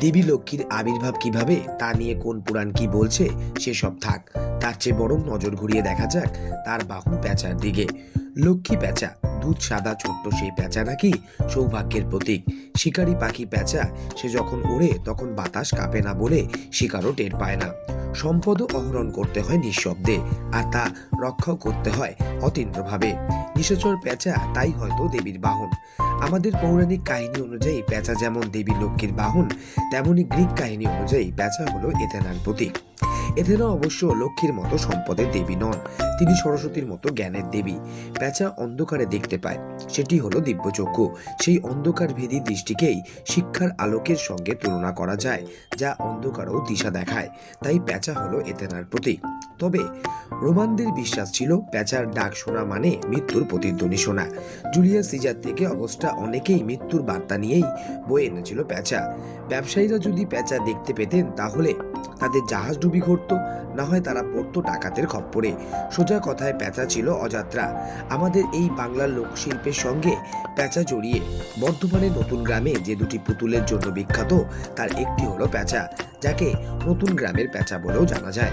দেবী লক্ষ্মীর আবির্ভাব কীভাবে, তা নিয়ে কোন পুরাণ কি বলছে সেসব থাক। তার চেয়ে বরং নজর ঘুরিয়ে দেখা যাক তার বাহু প্যাঁচার দিকে। লক্ষ্মী প্যাঁচা, দুধ সাদা ছোট্ট সেই প্যাঁচা নাকি সৌভাগ্যের প্রতীক। শিকারী পাখি প্যাঁচা, সে যখন ওড়ে তখন বাতাস কাঁপে না বলে শিকারও টের পায় না। সম্পদও অহরণ করতে হয় নিঃশব্দে, আর তা রক্ষাও করতে হয় অতীন্দ্রভাবে। নিশাচর পেঁচা তাই হয়তো দেবীর বাহন। আমাদের পৌরাণিক কাহিনী অনুযায়ী পেঁচা যেমন দেবী লক্ষ্মীর বাহন, তেমনি গ্রিক কাহিনী অনুযায়ী পেঁচা হলো এথেনার প্রতীক। এথেনা অবশ্য লক্ষ্মীর মতো সম্পদের দেবী নন, তিনি সরস্বতীর মতো জ্ঞানের দেবী। প্যাঁচা অন্ধকারে দেখতে পায়। সেটি হলো দিব্যচক্ষু। সেই অন্ধকার ভেদী দৃষ্টিকেই শিক্ষার আলোকের সঙ্গে তুলনা করা যায়, যা অন্ধকারও দিশা দেখায়। তাই প্যাঁচা হলো এথেনার প্রতীক। তবে রোমানদের বিশ্বাস ছিল, প্যাঁচার ডাক শোনা মানে মৃত্যুর প্রতিধ্বনি শোনা। জুলিয়াস সিজার থেকে অবস্থা অনেকেই মৃত্যুর বার্তা নিয়েই বয়ে এনেছিল প্যাঁচা। ব্যবসায়ীরা যদি প্যাঁচা দেখতে পেতেন, তাহলে তাদের জাহাজ ডুবি ঘটত, না হয় তারা পড়তো ডাকাতের খপ্পরে। সোজা কথায় প্যাঁচা ছিল অযাত্রা। আমাদের এই বাংলার লোকশিল্পের সঙ্গে প্যাঁচা জড়িয়ে, বর্ধমানের নতুন গ্রামে যে দুটি পুতুলের জন্য বিখ্যাত, তার একটি হলো প্যাঁচা, যাকে নতুন গ্রামের প্যাঁচা বলেও জানা যায়।